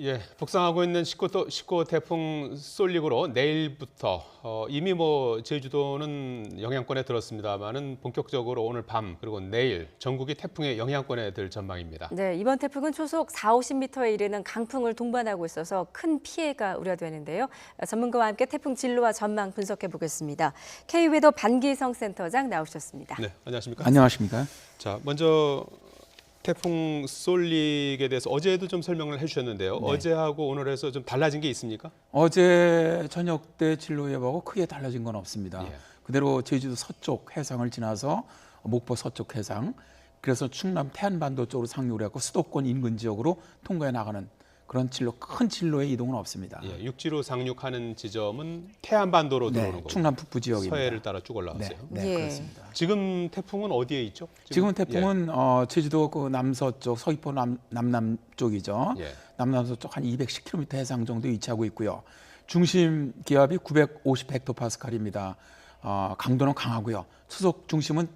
예, 북상하고 있는 19호, 19호 태풍 쏠릭으로 내일부터 어, 이미 뭐 제주도는 영향권에 들었습니다만은 본격적으로 오늘 밤 그리고 내일 전국이 태풍의 영향권에 들 전망입니다. 네, 이번 태풍은 초속 4, 50m에 이르는 강풍을 동반하고 있어서 큰 피해가 우려되는데요. 전문가와 함께 태풍 진로와 전망 분석해 보겠습니다. K웨더 반기성 센터장 나오셨습니다. 네, 안녕하십니까? 안녕하십니까? 자, 먼저 태풍 쏠릭에 대해서 어제도 좀 설명을 해주셨는데요. 네. 어제하고 오늘 해서 좀 달라진 게 있습니까? 어제 저녁 때 진로 예보하고 크게 달라진 건 없습니다. 예. 그대로 제주도 서쪽 해상을 지나서 목포 서쪽 해상, 그래서 충남 태안반도 쪽으로 상륙을 했고 수도권 인근 지역으로 통과해 나가는 그런 진로 큰 진로의 이동은 없습니다. 예, 육지로 상륙하는 지점은 태안반도로 들어오는 네, 거고 충남 북부 지역입니다. 서해를 따라 쭉 네, 올라왔어요. 네, 예. 그렇습니다. 지금 태풍은 어디에 있죠? 지금 예. 태풍은 어, 제주도 그 남서쪽 서귀포 남, 남남 쪽이죠. 예. 남남서쪽 한 210km 해상 정도 위치하고 있고요. 중심 기압이 950 헥토파스칼입니다. 어, 강도는 강하고요. 수속 중심은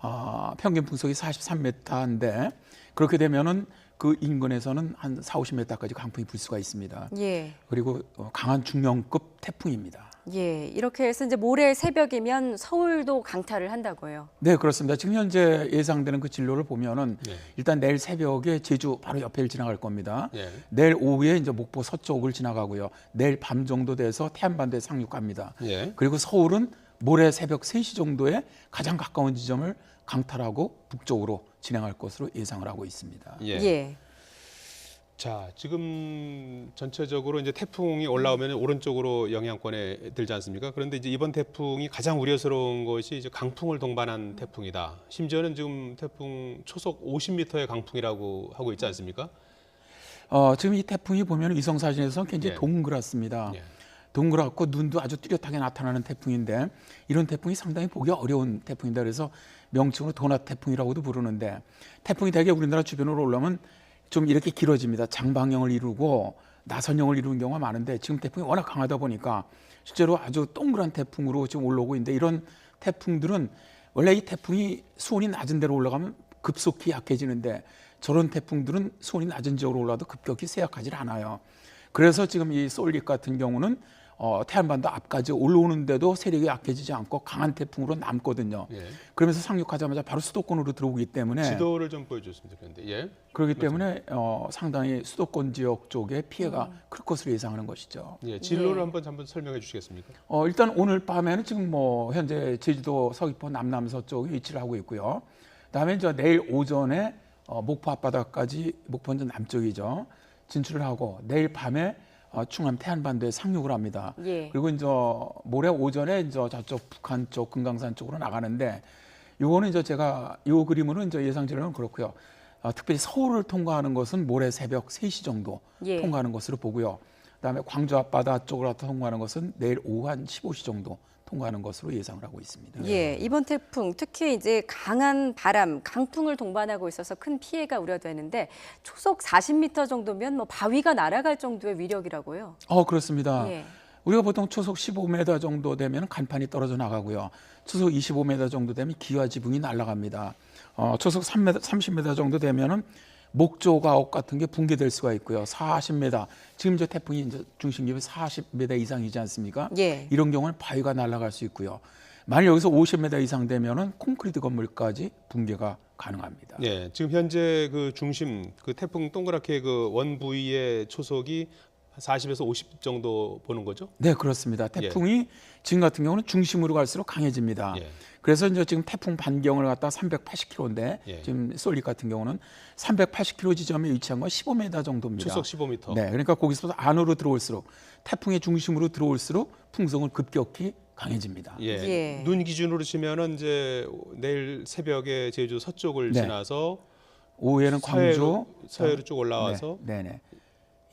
어, 평균 풍속이 43m인데 그렇게 되면은 그 인근에서는 한 4, 50m까지 강풍이 불 수가 있습니다. 예. 그리고 어, 강한 중형급 태풍입니다. 예, 이렇게 해서 이제 모레 새벽이면 서울도 강타를 한다고요. 네, 그렇습니다. 지금 현재 예상되는 그 진로를 보면은 예. 일단 내일 새벽에 제주 바로 옆에를 지나갈 겁니다. 예. 내일 오후에 이제 목포 서쪽을 지나가고요. 내일 밤 정도 돼서 태안반도에 상륙합니다. 예. 그리고 서울은 모레 새벽 3시 정도에 가장 가까운 지점을 강탈하고 북쪽으로 진행할 것으로 예상을 하고 있습니다. 예. 예. 자, 지금 전체적으로 이제 태풍이 올라오면 오른쪽으로 영향권에 들지 않습니까? 그런데 이제 이번 태풍이 가장 우려스러운 것이 이제 강풍을 동반한 태풍이다. 심지어는 지금 태풍 초속 50m의 강풍이라고 하고 있지 않습니까? 어, 지금 이 태풍이 보면 위성 사진에서는 굉장히 예. 동그랗습니다. 예. 동그랗고 눈도 아주 뚜렷하게 나타나는 태풍인데 이런 태풍이 상당히 보기 어려운 태풍이다. 그래서 명칭으로 도나 태풍이라고도 부르는데 태풍이 대개 우리나라 주변으로 올라오면 좀 이렇게 길어집니다. 장방형을 이루고 나선형을 이루는 경우가 많은데 지금 태풍이 워낙 강하다 보니까 실제로 아주 동그란 태풍으로 지금 올라오고 있는데 이런 태풍들은 원래 이 태풍이 수온이 낮은 데로 올라가면 급속히 약해지는데 저런 태풍들은 수온이 낮은 지역으로 올라도 급격히 쇠약하지 않아요. 그래서 지금 이 솔릭 같은 경우는 어, 태안반도 앞까지 올라오는데도 세력이 약해지지 않고 강한 태풍으로 남거든요. 예. 그러면서 상륙하자마자 바로 수도권으로 들어오기 때문에 지도를 좀 보여줬으면 좋겠는데. 예. 그렇기 때문에 어, 상당히 수도권 지역 쪽에 피해가 음. 클 것으로 예상하는 것이죠. 예. 진로를 예. 한번 한번 설명해 주시겠습니까? 어, 일단 오늘 밤에는 지금 뭐 현재 제주도 서귀포 남남서쪽에 위치를 하고 있고요. 그다음에 이제 내일 오전에 어, 목포 앞바다까지 목포는 이제 남쪽이죠. 진출을 하고 내일 밤에 어, 충남 태안반도에 상륙을 합니다. 예. 그리고 이제 모레 오전에 이제 저쪽 북한 쪽 금강산 쪽으로 나가는데 요거는 이제 제가 요 그림으로 이제 예상치로는 그렇고요. 어, 특별히 서울을 통과하는 것은 모레 새벽 3시 정도 예. 통과하는 것으로 보고요. 그다음에 광주 앞바다 쪽으로 통과하는 것은 내일 오후 한 15시 정도 통과하는 것으로 예상을 하고 있습니다. 예, 이번 태풍 특히 이제 강한 바람, 강풍을 동반하고 있어서 큰 피해가 우려되는데 초속 40m 정도면 뭐 바위가 날아갈 정도의 위력이라고요. 어 그렇습니다. 예. 우리가 보통 초속 15m 정도 되면 간판이 떨어져 나가고요. 초속 25m 정도 되면 기와 지붕이 날아갑니다. 어, 초속 3m, 30m 정도 되면은 목조 가옥 같은 게 붕괴될 수가 있고요. 40m 지금 저 태풍이 이제 중심 기압이 40m 이상이지 않습니까? 예. 이런 경우는 바위가 날아갈 수 있고요. 만약 여기서 50m 이상 되면은 콘크리트 건물까지 붕괴가 가능합니다. 예. 지금 현재 그 중심 그 태풍 동그랗게 그 원 부위의 초속이 40에서 50 정도 보는 거죠? 네, 그렇습니다. 태풍이 지금 같은 경우는 중심으로 갈수록 강해집니다. 예. 그래서 이제 지금 태풍 반경을 갖다 380km인데 예. 지금 솔릭 같은 경우는 380km 지점에 위치한 건 15m 정도입니다. 초속 15m. 네, 그러니까 거기서 안으로 들어올수록 태풍의 중심으로 들어올수록 풍속은 급격히 강해집니다. 예. 예. 눈 기준으로 치면은 이제 내일 새벽에 제주 서쪽을 네. 지나서 오후에는 광주, 서해로, 서해로 쭉 올라와서 네, 네,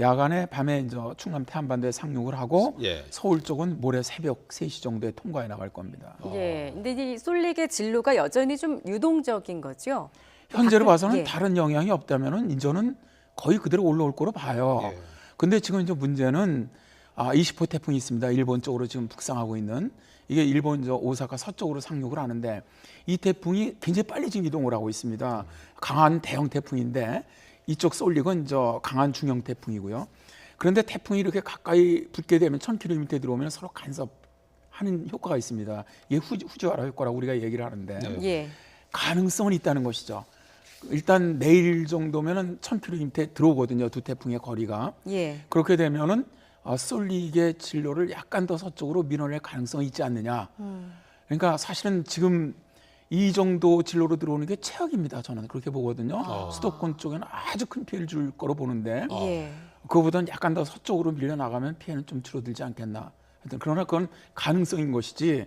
야간에 밤에 이제 충남 태안반도에 상륙을 하고 예. 서울 쪽은 모레 새벽 3시 정도에 통과해 나갈 겁니다. 예. 근데 이 솔릭의 진로가 여전히 좀 유동적인 거죠. 현재로 봐서는 예. 다른 영향이 없다면은 이제는 거의 그대로 올라올 거로 봐요. 예. 근데 지금 이제 문제는 아, 20호 태풍이 있습니다. 일본 쪽으로 지금 북상하고 있는 이게 일본 저 오사카 서쪽으로 상륙을 하는데 이 태풍이 굉장히 빨리 지금 이동을 하고 있습니다. 강한 대형 태풍인데 이쪽 쏠릭은 저 강한 중형 태풍이고요. 그런데 태풍이 이렇게 가까이 붙게 되면 1000km에 들어오면 서로 간섭하는 효과가 있습니다. 이게 후지, 후지와라 효과라고 우리가 얘기를 하는데 네. 예. 가능성은 있다는 것이죠. 일단 내일 정도면은 1000km에 들어오거든요. 두 태풍의 거리가. 예. 그렇게 되면은 어, 쏠릭의 진로를 약간 더 서쪽으로 밀어낼 가능성이 있지 않느냐. 그러니까 사실은 지금 이 정도 진로로 들어오는 게 최악입니다. 저는 그렇게 보거든요. 아. 수도권 쪽에는 아주 큰 피해를 줄 거로 보는데 예. 그거보다는 약간 더 서쪽으로 밀려 나가면 피해는 좀 줄어들지 않겠나. 하여튼 그러나 그건 가능성인 것이지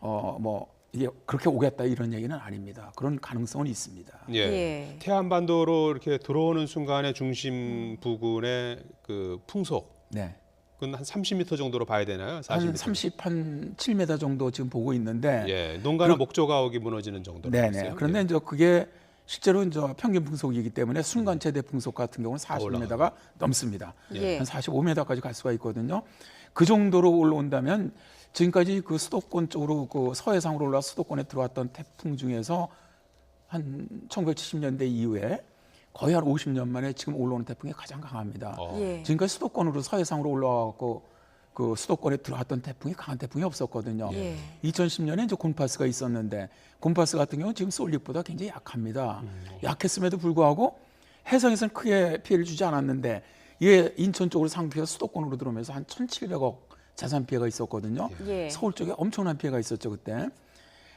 어 뭐 이게 그렇게 오겠다 이런 얘기는 아닙니다. 그런 가능성은 있습니다. 예. 예. 태안반도로 이렇게 들어오는 순간에 중심 부근의 그 풍속 네. 그건 한 30m 정도로 봐야 되나요? 40m. 한 30, 한 7m 정도 지금 보고 있는데 예, 농가나 목조 가옥이 무너지는 정도로 네네. 있어요. 그런데 예. 이제 그게 실제로 이제 평균 풍속이기 때문에 순간 최대 풍속 같은 경우는 더 올라가요. 40m가 넘습니다. 예. 한 45m까지 갈 수가 있거든요. 그 정도로 올라온다면 지금까지 그 수도권 쪽으로 그 서해상으로 올라 수도권에 들어왔던 태풍 중에서 한 1970년대 이후에 거의 한 50년 만에 지금 올라오는 태풍이 가장 강합니다. 어. 예. 지금까지 수도권으로 서해상으로 올라와갖고 그 수도권에 들어왔던 태풍이 강한 태풍이 없었거든요. 예. 2010년에 이제 곤파스가 있었는데 곤파스 같은 경우는 지금 솔릭보다 굉장히 약합니다. 약했음에도 불구하고 해상에서는 크게 피해를 주지 않았는데 이게 인천 쪽으로 상피해서 수도권으로 들어오면서 한 1,700억 자산 피해가 있었거든요. 예. 서울 쪽에 엄청난 피해가 있었죠 그때.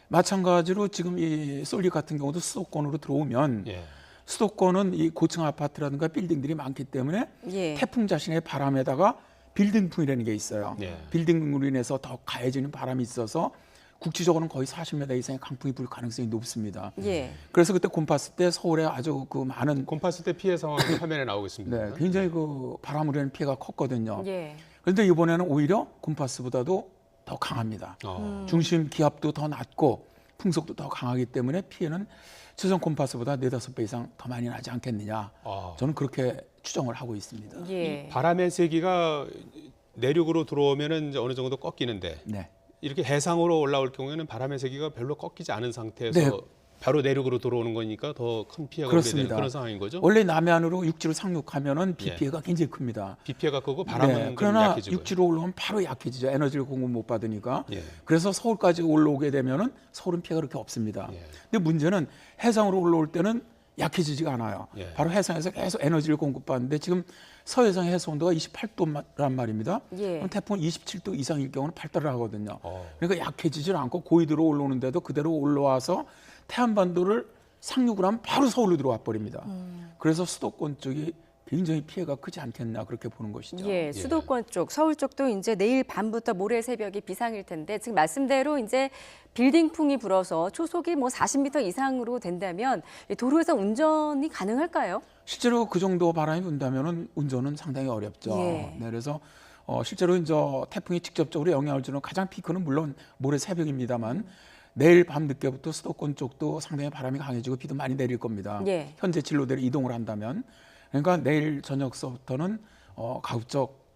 마찬가지로 지금 이 솔릭 같은 경우도 수도권으로 들어오면 예. 수도권은 이 고층 아파트라든가 빌딩들이 많기 때문에 예. 태풍 자신의 바람에다가 빌딩풍이라는 게 있어요. 예. 빌딩으로 인해서 더 가해지는 바람이 있어서 국지적으로는 거의 40m 이상의 강풍이 불 가능성이 높습니다. 예. 그래서 그때 곰파스 때 서울에 아주 그 많은 곰파스 때 피해 상황이 화면에 나오겠습니다. 네, 굉장히 그 바람으로 인한 피해가 컸거든요. 예. 그런데 이번에는 오히려 곰파스보다도 더 강합니다. 어. 중심 기압도 더 낮고 풍속도 더 강하기 때문에 피해는 최선 곰파스보다 네다섯 배 이상 더 많이 나지 않겠느냐. 아. 저는 그렇게 추정을 하고 있습니다. 예. 바람의 세기가 내륙으로 들어오면은 이제 어느 정도 꺾이는데 네. 이렇게 해상으로 올라올 경우에는 바람의 세기가 별로 꺾이지 않은 상태에서 네. 바로 내륙으로 들어오는 거니까 더 큰 피해가 오게 그렇습니다. 되는 그런 상황인 거죠. 원래 남해안으로 육지로 상륙하면은 비 예. 피해가 굉장히 큽니다. 비 피해가 크고 바람은 네, 좀 그러나 약해지고. 육지로 올라오면 바로 약해지죠. 에너지를 공급 못 받으니까. 예. 그래서 서울까지 올라오게 되면은 서울은 피해가 그렇게 없습니다. 예. 근데 문제는 해상으로 올라올 때는 약해지지가 않아요. 예. 바로 해상에서 계속 에너지를 공급받는데 지금 서해상 해수 온도가 28도란 말입니다. 예. 그럼 태풍 27도 이상일 경우는 발달을 하거든요. 어. 그러니까 약해지질 않고 고위도로 올라오는데도 그대로 올라와서 태안반도를 상륙을 하면 바로 서울로 들어와 버립니다. 그래서 수도권 쪽이 굉장히 피해가 크지 않겠나 그렇게 보는 것이죠. 예, 수도권 쪽, 서울 쪽도 이제 내일 밤부터 모레 새벽이 비상일 텐데 지금 말씀대로 이제 빌딩풍이 불어서 초속이 뭐 40m 이상으로 된다면 이 도로에서 운전이 가능할까요? 실제로 그 정도 바람이 분다면은 운전은 상당히 어렵죠. 예. 네, 그래서 어, 실제로 이제 태풍이 직접적으로 영향을 주는 가장 피크는 물론 모레 새벽입니다만 내일 밤 늦게부터 수도권 쪽도 상당히 바람이 강해지고 비도 많이 내릴 겁니다. 예. 현재 진로대로 이동을 한다면 그러니까 내일 저녁서부터는 어, 가급적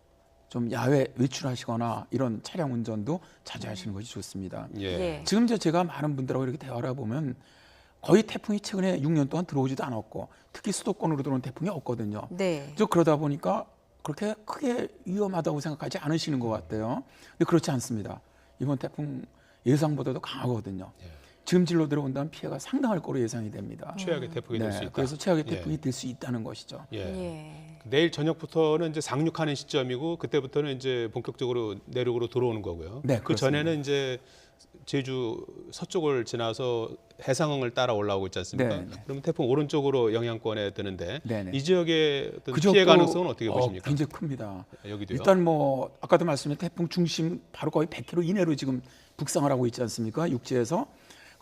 좀 야외 외출하시거나 이런 차량 운전도 자제하시는 것이 좋습니다. 예. 예. 지금 이제 제가 많은 분들하고 이렇게 대화를 해보면 거의 태풍이 최근에 6년 동안 들어오지도 않았고 특히 수도권으로 들어온 태풍이 없거든요. 네. 저 그러다 보니까 그렇게 크게 위험하다고 생각하지 않으시는 것 같아요. 근데 그렇지 않습니다. 이번 태풍 예상보다도 강하거든요. 예. 지금 진로 들어온다면 피해가 상당할 거로 예상이 됩니다. 최악의 태풍이 될수 네, 있다. 그래서 최악의 예. 태풍이 될 수 있다는 것이죠. 예. 예. 내일 저녁부터는 이제 상륙하는 시점이고 그때부터는 이제 본격적으로 내륙으로 들어오는 거고요. 네, 그 전에는 이제 제주 서쪽을 지나서 해상을 따라 올라오고 있지 않습니까? 네, 네. 그러면 태풍 오른쪽으로 영향권에 드는데 네, 네. 이 지역의 어떤 그 피해 가능성은 어떻게 어, 보십니까? 굉장히 큽니다. 여기도요. 일단 뭐 아까도 말씀드린 태풍 중심 바로 거의 100km 이내로 지금 북상을 하고 있지 않습니까? 육지에서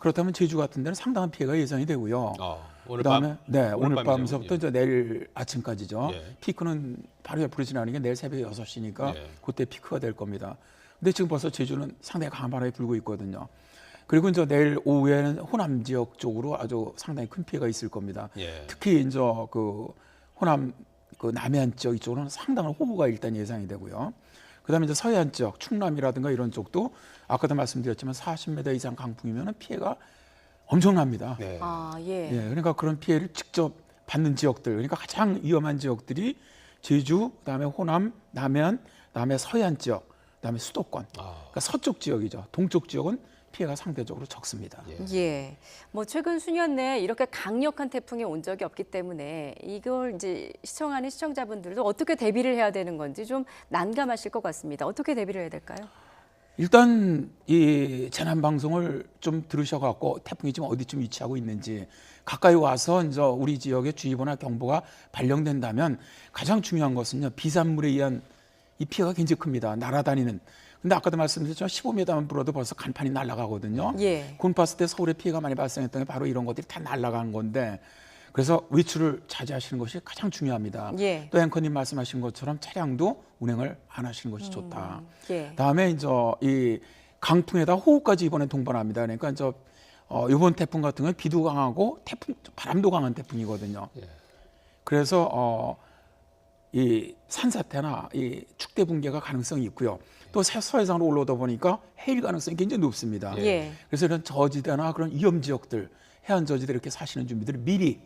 그렇다면 제주 같은 데는 상당한 피해가 예상이 되고요. 어, 오늘 그다음에 밤 네 오늘. 밤서부터 예. 이제 내일 아침까지죠. 예. 피크는 바로 옆으로 지나는 게 내일 새벽 6시니까 예. 그때 피크가 될 겁니다. 근데 지금 벌써 제주는 상당히 강한 바람이 불고 있거든요. 그리고 이제 내일 오후에는 호남 지역 쪽으로 아주 상당히 큰 피해가 있을 겁니다. 예. 특히 이제 그 호남 그 남해안 지역 이쪽으로는 상당한 호우가 일단 예상이 되고요. 그다음에 이제 서해안 지역, 충남이라든가 이런 쪽도 아까도 말씀드렸지만 40m 이상 강풍이면 피해가 엄청납니다. 네. 아, 예. 예, 그러니까 그런 피해를 직접 받는 지역들 그러니까 가장 위험한 지역들이 제주, 그다음에 호남, 남해안, 그다음에 서해안 지역, 그다음에 수도권. 아, 그러니까 서쪽 지역이죠. 동쪽 지역은 피해가 상대적으로 적습니다. 예. 예. 뭐 최근 수년 내에 이렇게 강력한 태풍이 온 적이 없기 때문에 이걸 이제 시청하는 시청자분들도 어떻게 대비를 해야 되는 건지 좀 난감하실 것 같습니다. 어떻게 대비를 해야 될까요? 일단 이 재난 방송을 좀 들으셔갖고 태풍이 지금 어디쯤 위치하고 있는지 가까이 와서 이제 우리 지역에 주의보나 경보가 발령된다면 가장 중요한 것은요 비산물에 의한 이 피해가 굉장히 큽니다. 날아다니는. 근데 아까도 말씀드렸지만 15m만 불어도 벌써 간판이 날아가거든요. 예. 군 봤을 때 서울에 피해가 많이 발생했던 게 바로 이런 것들이 다 날아간 건데 그래서 외출을 자제하시는 것이 가장 중요합니다. 예. 또 앵커님 말씀하신 것처럼 차량도 운행을 안 하시는 것이 좋다. 예. 다음에 이제 이 강풍에다 호우까지 이번에 동반합니다. 그러니까 이제 어, 이번 태풍 같은 경우는 비도 강하고 태풍 바람도 강한 태풍이거든요. 예. 그래서 어, 이 산사태나 이 축대 붕괴가 가능성이 있고요. 또 서- 서해상으로 올라오다 보니까 해일 가능성이 굉장히 높습니다. 예. 그래서 이런 저지대나 그런 위험 지역들, 해안 저지대 이렇게 사시는 주민들을 미리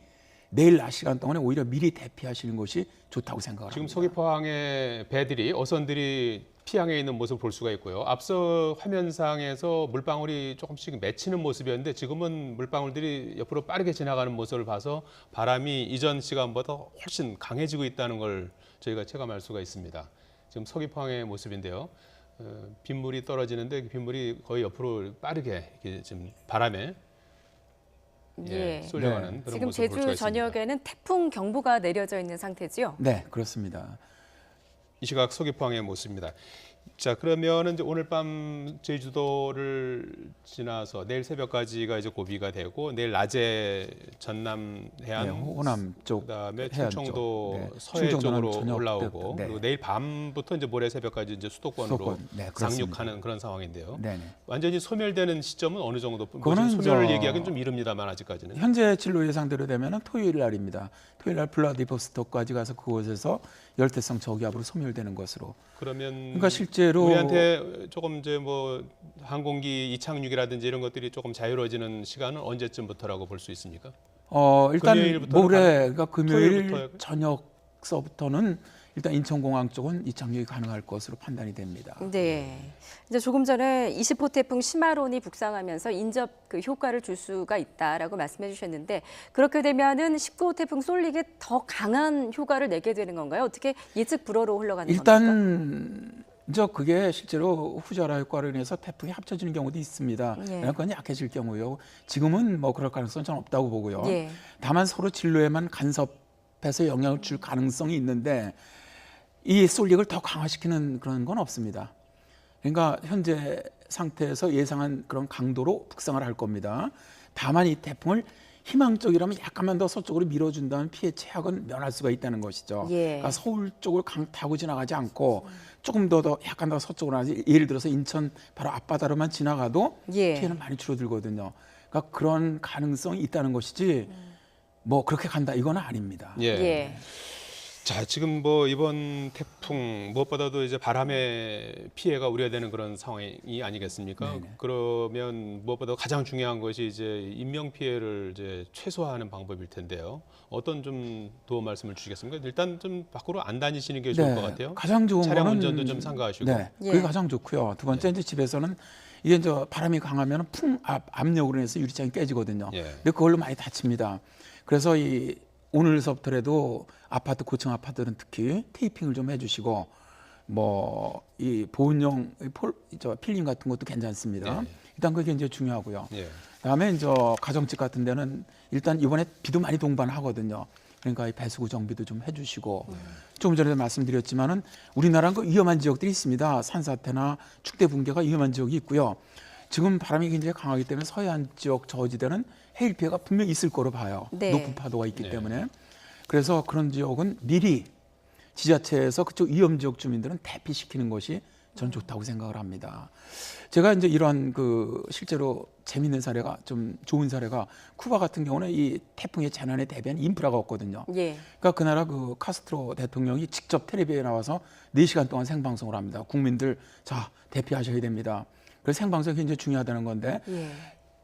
내일 낮 시간 동안에 오히려 미리 대피하시는 것이 좋다고 생각을 지금 합니다. 서귀포항의 배들이 어선들이 피항에 있는 모습을 볼 수가 있고요. 앞서 화면상에서 물방울이 조금씩 맺히는 모습이었는데 지금은 물방울들이 옆으로 빠르게 지나가는 모습을 봐서 바람이 이전 시간보다 훨씬 강해지고 있다는 걸 저희가 체감할 수가 있습니다. 지금 서귀포항의 모습인데요. 어, 빗물이 떨어지는데 그 빗물이 거의 옆으로 빠르게 이렇게 지금 바람에 예, 예. 쏠려가는 네. 그런 지금 모습을 볼 수가 제주 있습니다. 전역에는 태풍 경보가 내려져 있는 상태지요. 네, 그렇습니다. 이 시각 서귀포항의 모습입니다. 자 그러면은 이제 오늘 밤 제주도를 지나서 내일 새벽까지가 이제 고비가 되고 내일 낮에 전남 해안 네, 호남 쪽 그다음에 충청도 쪽. 네. 서해 쪽으로 올라오고 때, 네. 그리고 내일 밤부터 이제 모레 새벽까지 이제 수도권으로 수도권. 네. 상륙하는 그런 상황인데요. 네네. 완전히 소멸되는 시점은 어느 정도? 뭐 그거는 소멸을 저- 얘기하기는 좀 이릅니다만 아직까지는. 현재 진로 예상대로 되면은 토요일 날입니다. 토요일 날 블라디보스토크까지 가서 그곳에서 열대성 저기압으로 소멸되는 것으로. 그러면 그러니까 실제로 우리한테 조금 이제 뭐 항공기 이착륙이라든지 이런 것들이 조금 자유로워지는 시간은 언제쯤부터라고 볼 수 있습니까? 어 일단 모레 그러니까 금요일 토요일부터요? 저녁서부터는 일단 인천공항 쪽은 이착륙이 가능할 것으로 판단이 됩니다. 네. 이제 조금 전에 20호 태풍 시마론이 북상하면서 인접 그 효과를 줄 수가 있다라고 말씀해 주셨는데 그렇게 되면은 19호 태풍 쏠릭에 더 강한 효과를 내게 되는 건가요? 어떻게 예측 불허로 흘러가는 겁니까? 일단 저 그게 실제로 후자라 효과로 인해서 태풍이 합쳐지는 경우도 있습니다. 예. 그건 약해질 경우요. 지금은 뭐 그럴 가능성은 전 없다고 보고요. 예. 다만 서로 진로에만 간섭해서 영향을 줄 가능성이 있는데 이 솔릭을 더 강화시키는 그런 건 없습니다. 그러니까 현재 상태에서 예상한 그런 강도로 북상을 할 겁니다. 다만 이 태풍을 희망적이라면 약간만 더 서쪽으로 밀어준다면 피해 최악은 면할 수가 있다는 것이죠. 예. 그러니까 서울 쪽을 강 타고 지나가지 않고 조금 더, 더 약간 더 서쪽으로 하지 예를 들어서 인천 바로 앞바다로만 지나가도 예. 피해는 많이 줄어들거든요. 그러니까 그런 가능성이 있다는 것이지 뭐 그렇게 간다 이건 아닙니다. 예. 예. 자, 지금 뭐 이번 태풍 무엇보다도 이제 바람의 피해가 우려되는 그런 상황이 아니겠습니까? 네네. 그러면 무엇보다 가장 중요한 것이 이제 인명 피해를 이제 최소화하는 방법일 텐데요. 어떤 좀 도움 말씀을 주시겠습니까? 일단 좀 밖으로 안 다니시는 게 좋을 것 같아요. 네. 가장 좋은 차량 거는 운전도 좀 삼가하시고. 네, 예. 그게 가장 좋고요. 두 번째 이제 집에서는 이게 이제 바람이 강하면 풍압 압력으로 인해서 유리창이 깨지거든요. 예. 근데 그걸로 많이 다칩니다. 그래서 이 오늘서부터라도 아파트 고층 아파트는 특히 테이핑을 좀 해주시고 뭐 이 보온용 폴저 필름 같은 것도 괜찮습니다. 예. 일단 그게 굉장히 중요하고요. 예. 그다음에 이제 가정집 같은 데는 일단 이번에 비도 많이 동반하거든요. 그러니까 이 배수구 정비도 좀 해주시고 조금 전에도 말씀드렸지만은 우리나라는 그 위험한 지역들이 있습니다. 산사태나 축대 붕괴가 위험한 지역이 있고요. 지금 바람이 굉장히 강하기 때문에 서해안 지역 저지대는 해일 피해가 분명히 있을 거로 봐요. 네. 높은 파도가 있기 네. 때문에 그래서 그런 지역은 미리 지자체에서 그쪽 위험 지역 주민들은 대피시키는 것이 저는 좋다고 생각을 합니다. 제가 이제 이런 그 실제로 재밌는 사례가 좀 좋은 사례가 쿠바 같은 경우는 이 태풍의 재난에 대비한 인프라가 없거든요. 예. 그러니까 그 나라 그 카스트로 대통령이 직접 텔레비에 나와서 4시간 동안 생방송을 합니다. 국민들 자 대피하셔야 됩니다. 그래서 생방송이 굉장히 중요하다는 건데 예.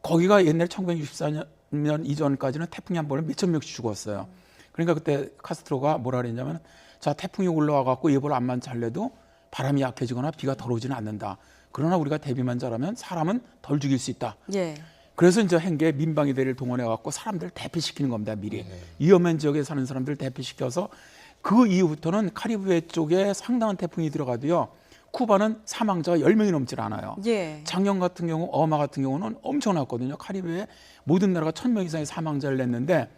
거기가 옛날 1964년 이전까지는 태풍이 한 번에 몇천 명씩 죽었어요. 그러니까 그때 카스트로가 뭐라 그랬냐면 자 태풍이 올라와 갖고 예보를 안만 잘래도 바람이 약해지거나 비가 덜 오지는 않는다. 그러나 우리가 대비만 잘하면 사람은 덜 죽일 수 있다. 예. 그래서 이제 행계 민방위 대를 동원해 갖고 사람들 대피시키는 겁니다. 미리 위험한 지역에 사는 사람들 대피시켜서 그 이후부터는 카리브해 쪽에 상당한 태풍이 들어가도요. 쿠바는 사망자가 10명이 넘질 않아요. 예. 작년 같은 경우 어마 같은 경우는 엄청났거든요. 카리브해 모든 나라가 1000명 이상의 사망자를 냈는데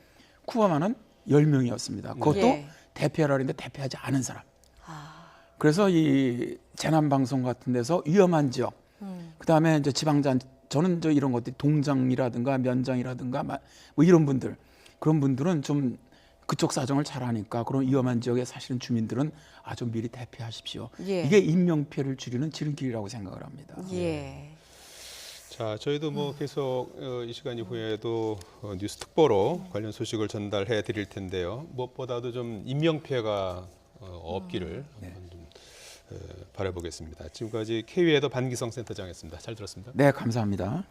쿠바만은 10명이었습니다. 그것도 예. 대피하라 그랬는데 대피하지 않은 사람. 아. 그래서 이 재난 방송 같은 데서 위험한 지역, 음. 그다음에 이제 지방자 저는 저 이런 것들 동장이라든가 면장이라든가 마- 뭐 이런 분들 그런 분들은 좀 그쪽 사정을 잘 아니까 그런 위험한 지역에 사시는 주민들은 아주 미리 대피하십시오. 예. 이게 인명 피해를 줄이는 지름길이라고 생각을 합니다. 예. 자, 저희도 뭐 계속 어, 이 시간 이후에도 어, 뉴스 특보로 관련 소식을 전달해 드릴 텐데요. 무엇보다도 좀 인명 피해가 어, 없기를 한번 좀 에, 바라보겠습니다. 지금까지 KB에도 반기성 센터장이었습니다. 잘 들었습니다. 네, 감사합니다.